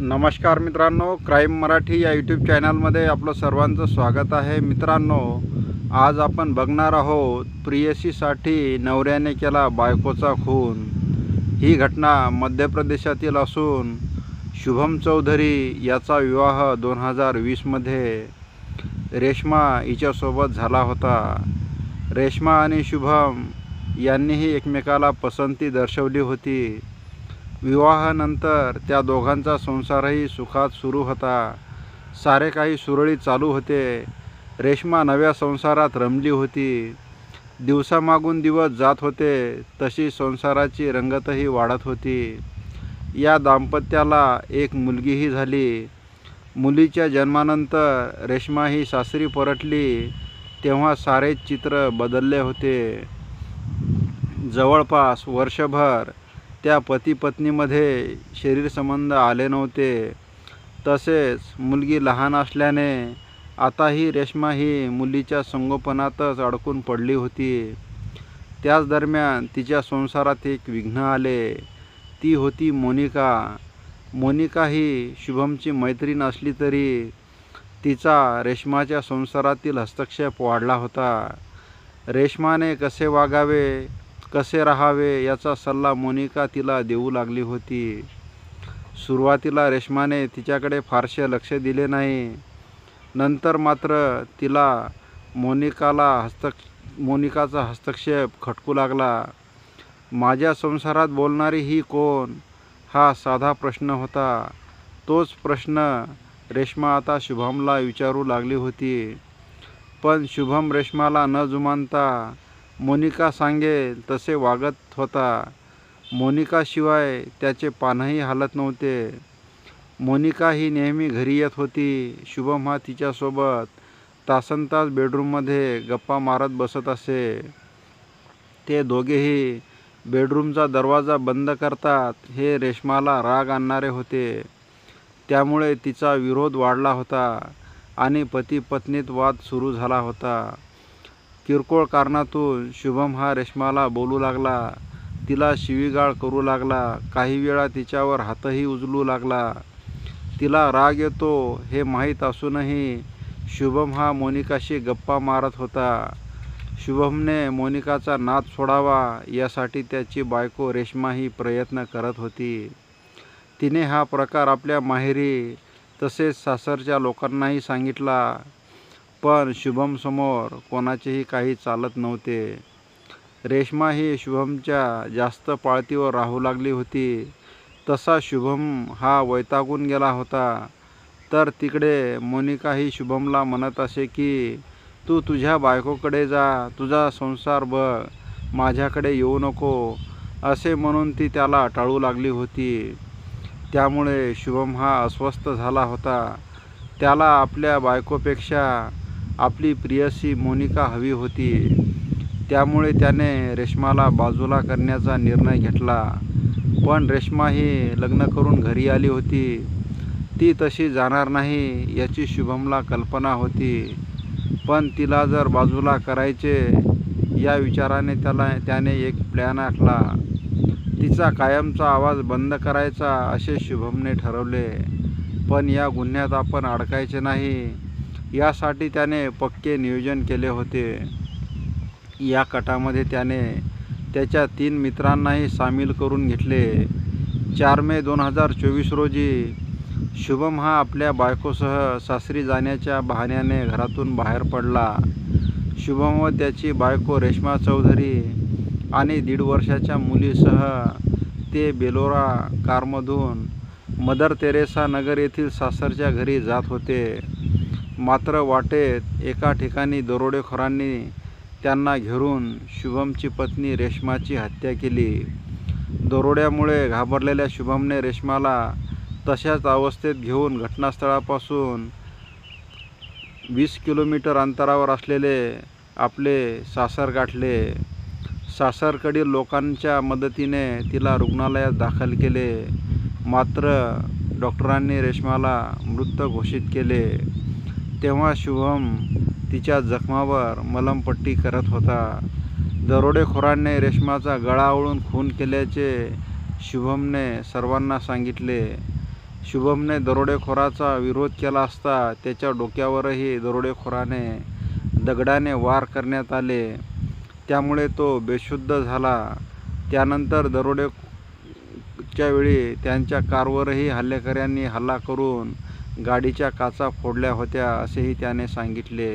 नमस्कार मित्रांनो क्राईम मराठी या यूट्यूब चॅनलमध्ये आपलं सर्वांचं स्वागत आहे. मित्रांनो आज आपण बघणार आहोत प्रियसीसाठी नवऱ्याने केला बायकोचा खून. ही घटना मध्य प्रदेशातील असून शुभम चौधरी याचा विवाह दोन हजार वीसमध्ये रेश्मा हिच्यासोबत झाला होता. रेश्मा आणि शुभम यांनीही एकमेकाला पसंती दर्शवली होती. विवाहानंतर त्या दोघांचा संसारही सुखात सुरू होता. सारे काही सुरळीत चालू होते. रेश्मा नव्या संसारात रमली होती. दिवसामागून दिवस जात होते तशी संसाराची रंगतही वाढत होती. या दाम्पत्याला एक मुलगीही झाली. मुलीच्या जन्मानंतर रेश्मा ही सासरी परतली तेव्हा सारे चित्र बदलले होते. जवळपास वर्षभर त्या पती पत्नीमध्ये शरीरसंबंध आले नव्हते. तसेच मुलगी लहान असल्याने आता ही रेश्मा ही मुलीच्या संगोपनातच अडकून पडली होती. त्याच दरम्यान तिच्या संसारात एक विघ्न आले. ती होती मोनिका. मोनिका ही शुभमची मैत्रीण असली तरी तिचा रेश्माच्या संसारातील हस्तक्षेप वाढला होता. रेश्माने कसे वागावे? कसे राहावे याचा सल्ला मोनिका तिला देऊ लागली होती. सुरुवातीला रेश्माने तिच्याकडे फारसे लक्ष दिले नाही. नंतर मात्र तिला मोनिकाला हस्तक मोनिकाचा हस्तक्षेप खटकू लागला. माझ्या संसारात बोलणारी ही कोण? हा साधा प्रश्न होता. तोच प्रश्न रेश्मा आता शुभमला विचारू लागली होती. पण शुभम रेश्माला न जुमानता मोनिका सांगेल तसे वागत होता. मोनिकाशिवाय त्याचे पानही हालत नव्हते. मोनिका ही नेहमी घरी येत होती. शुभम हा तिच्यासोबत तासनतास बेडरूममध्ये गप्पा मारत बसत असे. ते दोघेही बेडरूमचा दरवाजा बंद करतात हे रेश्माला राग आणणारे होते. त्यामुळे तिचा विरोध वाढला होता आणि पती पत्नीत वाद सुरू झाला होता. किरकोळ कारणातून शुभम हा रेश्माला बोलू लागला. तिला शिवीगाळ करू लागला. काही वेळा तिच्यावर हातही उजलू लागला. तिला राग येतो हे माहीत असूनही शुभम हा मोनिकाशी गप्पा मारत होता. शुभमने मोनिकाचा नाद सोडावा यासाठी त्याची बायको रेश्मा ही प्रयत्न करत होती. तिने हा प्रकार आपल्या माहेरी तसेच सासरच्या लोकांनाही सांगितला. पण शुभमसमोर कोणाचेही काही चालत नव्हते. रेश्मा ही शुभमच्या जास्त पाळतीवर राहू लागली होती. तसा शुभम हा वैतागून गेला होता. तर तिकडे मोनिका ही शुभमला म्हणत असे की तू तुझ्या बायकोकडे जा. तुझा संसार बघ. माझ्याकडे येऊ नको. असे म्हणून ती त्याला टाळू लागली होती. त्यामुळे शुभम हा अस्वस्थ झाला होता. त्याला आपल्या बायकोपेक्षा आपली प्रियसी मोनिका हवी होती. त्यामुळे त्याने रेश्माला बाजूला करण्याचा निर्णय घेतला. पण रेश्मा ही लग्न करून घरी आली होती. ती तशी जाणार नाही याची शुभमला कल्पना होती. पण तिला जर बाजूला करायचे या विचाराने त्याला त्याने एक प्लॅन आखला. तिचा कायमचा आवाज बंद करायचा असे शुभमने ठरवले. पण या गुन्ह्यात आपण अडकायचे नाही. यासाठी त्याने पक्के नियोजन केले होते. या कटामध्ये त्याने त्याच्या तीन मित्रांनाही सामील करून घेतले. चार मे दोन हजार चोवीस रोजी शुभम हा आपल्या बायकोसह सासरी जाण्याच्या बहाण्याने घरातून बाहेर पडला. शुभम व त्याची बायको रेश्मा चौधरी आणि दीड वर्षाच्या मुलीसह ते बेलोरा कारमधून मदर तेरेसा नगर येथील सासरच्या घरी जात होते. मात्र वाटेत एका ठिकाणी दरोडेखोरांनी त्यांना घेरून शुभमची पत्नी रेश्माची हत्या केली. दरोड्यामुळे घाबरलेल्या शुभमने रेश्माला तशाच अवस्थेत घेऊन घटनास्थळापासून वीस किलोमीटर अंतरावर असलेले आपले सासर गाठले. सासरकडील लोकांच्या मदतीने तिला रुग्णालयात दाखल केले. मात्र डॉक्टरांनी रेश्माला मृत घोषित केले. तेव्हा शुभम तिच्या जखमावर मलमपट्टी करत होता. दरोडेखोरांनी रेश्माचा गळा ओळून खून केल्याचे शुभमने सर्वांना सांगितले. शुभमने दरोडेखोराचा विरोध केला असता त्याच्या डोक्यावरही दरोडेखोराने दगडाने वार करण्यात आले. त्यामुळे तो बेशुद्ध झाला. त्यानंतर दरोडेच्या वेळी त्यांच्या कारवरही हल्लेकऱ्यांनी हल्ला करून गाडीच्या काचा फोडल्या होत्या असेही त्याने सांगितले.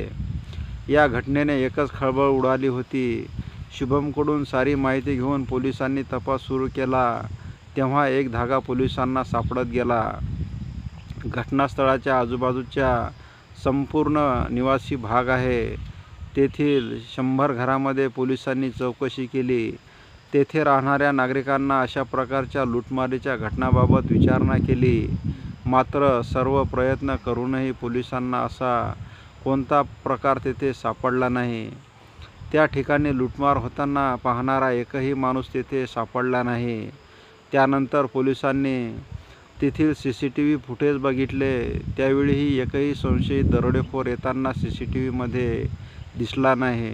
या घटनेने एकच खळबळ उडाली होती. शुभमकडून सारी माहिती घेऊन पोलिसांनी तपास सुरू केला. तेव्हा एक धागा पोलिसांना सापडत गेला. घटनास्थळाच्या आजूबाजूच्या संपूर्ण निवासी भाग आहे. तेथील शंभर घरामध्ये पोलिसांनी चौकशी केली. तेथे राहणाऱ्या नागरिकांना अशा प्रकारच्या लूटमारीच्या घटनाबाबत विचारणा केली. मात्र सर्व प्रयत्न करूनही पोलिसांना असा कोणता प्रकार तेथे सापडला नाही. त्या ठिकाणी लूटमार होताना पाहणारा एकही माणूस तेथे सापडला नाही. त्यानंतर पोलिसांनी तेथील C C T V footage बघितले. त्यावेळीही एकही संशयित दरोडेखोर येताना सी सी टी व्हीमध्ये दिसला नाही.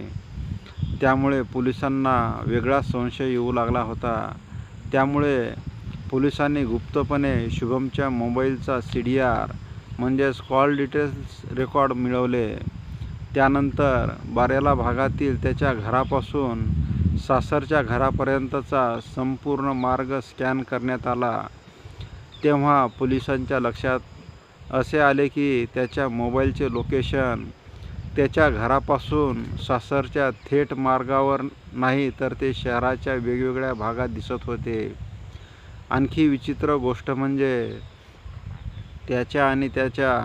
त्यामुळे पोलिसांना वेगळाच संशय येऊ लागला होता. त्यामुळे पोलिसांनी गुप्तपणे शुभमच्या मोबाईलचा सी डी आर म्हणजेच कॉल डिटेल्स रेकॉर्ड मिळवले. त्यानंतर बारेला भागातील त्याच्या घरापासून सासरच्या घरापर्यंतचा संपूर्ण मार्ग स्कॅन करण्यात आला. तेव्हा पोलिसांच्या लक्षात असे आले की त्याच्या मोबाईलचे लोकेशन त्याच्या घरापासून सासरच्या थेट मार्गावर नाही तर ते शहराच्या वेगवेगळ्या भागात दिसत होते. आणखी विचित्र गोष्ट म्हणजे त्याच्या आणि त्याच्या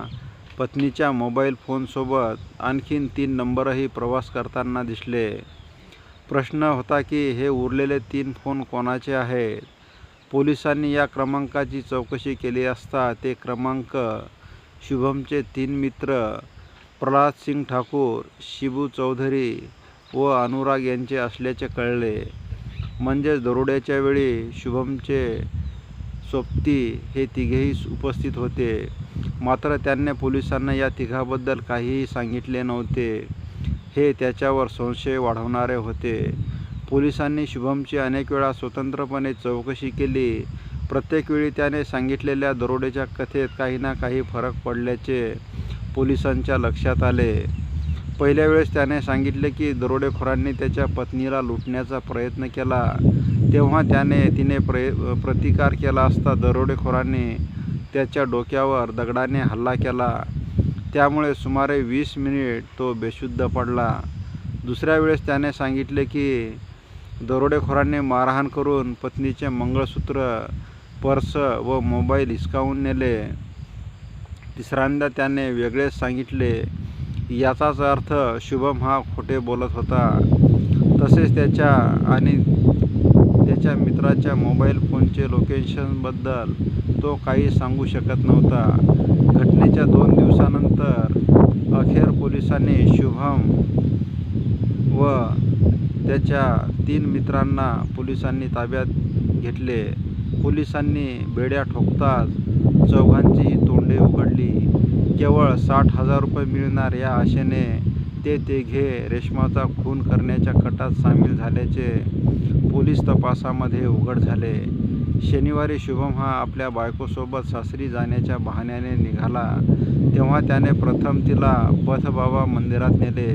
पत्नीच्या मोबाईल फोनसोबत आणखीन तीन नंबरही प्रवास करताना दिसले. प्रश्न होता की हे उरलेले तीन फोन कोणाचे आहेत? पोलिसांनी या क्रमांकाची चौकशी केली असता ते क्रमांक शुभमचे तीन मित्र प्रल्हाद सिंग ठाकूर शिबू चौधरी व अनुराग यांचे असल्याचे कळले. म्हणजेच दरोड्याच्या वेळी शुभमचे सोबती हे तिघेही उपस्थित होते. मात्र त्यांनी पोलिसांना या तिघाबद्दल काहीही सांगितले नव्हते. हे त्याच्यावर संशय वाढवणारे होते. पोलिसांनी शुभमची अनेक वेळा स्वतंत्रपणे चौकशी केली. प्रत्येक वेळी त्याने सांगितलेल्या दरोड्याच्या कथेत काही ना काही फरक पडल्याचे पोलिसांच्या लक्षात आले. पहिल्या वेळेस त्याने सांगितले की दरोडेखोरांनी त्याच्या पत्नीला लुटण्याचा प्रयत्न केला. तेव्हा त्याने तिने प्र प्रतिकार केला असता दरोडेखोरांनी त्याच्या डोक्यावर दगडाने हल्ला केला. त्यामुळे सुमारे वीस मिनिट तो बेशुद्ध पडला. दुसऱ्या वेळेस त्याने सांगितले की दरोडेखोरांनी मारहाण करून पत्नीचे मंगळसूत्र पर्स व मोबाईल हिसकावून नेले. तिसऱ्यांदा त्याने वेगळेच सांगितले याचाच अर्थ शुभम हा खोटे बोलत होता. तसेच त्याच्या आणि त्याच्या मित्राच्या मोबाईल फोनचे लोकेशनबद्दल तो काही सांगू शकत नव्हता. घटनेच्या दोन दिवसानंतर अखेर पोलिसांनी शुभम व त्याच्या तीन मित्रांना पोलिसांनी ताब्यात घेतले. पोलिसांनी बेड्या ठोकताच चौघांचीही तोंडे उघडली. केवळ साठ हजार रुपये मिळणार या आशेने ते तिघे रेशमाचा खून करण्याच्या कटात सामील झाल्याचे पोलीस तपासामध्ये उघड झाले. शनिवारी शुभम हा आपल्या बायकोसोबत सासरी जाण्याच्या बहाण्याने निघाला. तेव्हा त्याने प्रथम तिला पथबाबा मंदिरात नेले.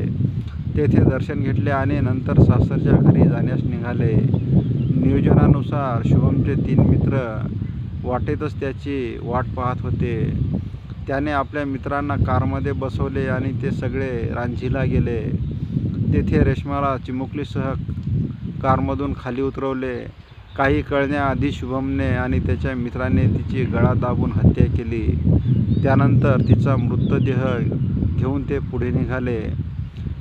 तेथे दर्शन घेतले आणि नंतर सासरच्या घरी जाण्यास निघाले. नियोजनानुसार शुभमचे तीन मित्र वाटेतच त्याची वाट पाहत होते. त्याने आपल्या मित्रांना कारमध्ये बसवले आणि ते सगळे रांझीला गेले. तेथे रेशमाला चिमुकलीसह कारमधून खाली उतरवले. काही कळण्याआधी शुभमने आणि त्याच्या मित्राने तिची गळा दाबून हत्या केली. त्यानंतर तिचा मृतदेह घेऊन ते पुढे निघाले.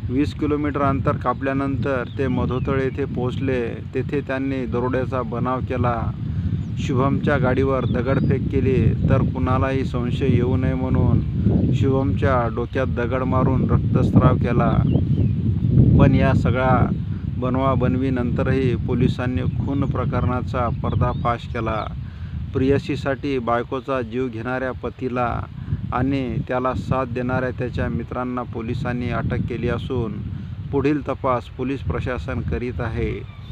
वीस किलोमीटर अंतर कापल्यानंतर ते मधोतळ येथे पोहोचले. तेथे त्यांनी दरोड्याचा बनाव केला. शुभमच्या गाडीवर दगडफेक केली तर कुणालाही संशय येऊ नये म्हणून शुभमच्या डोक्यात दगड मारून रक्तस्राव केला. पण या सगळ्या बनवाबनवीनंतरही पोलिसांनी खून प्रकरणाचा पर्दाफाश केला. प्रियसीसाठी बायकोचा जीव घेणाऱ्या पतीला आणि त्याला साथ देणाऱ्या त्याच्या मित्रांना पोलिसांनी अटक केली असून पुढील तपास पोलीस प्रशासन करीत आहे.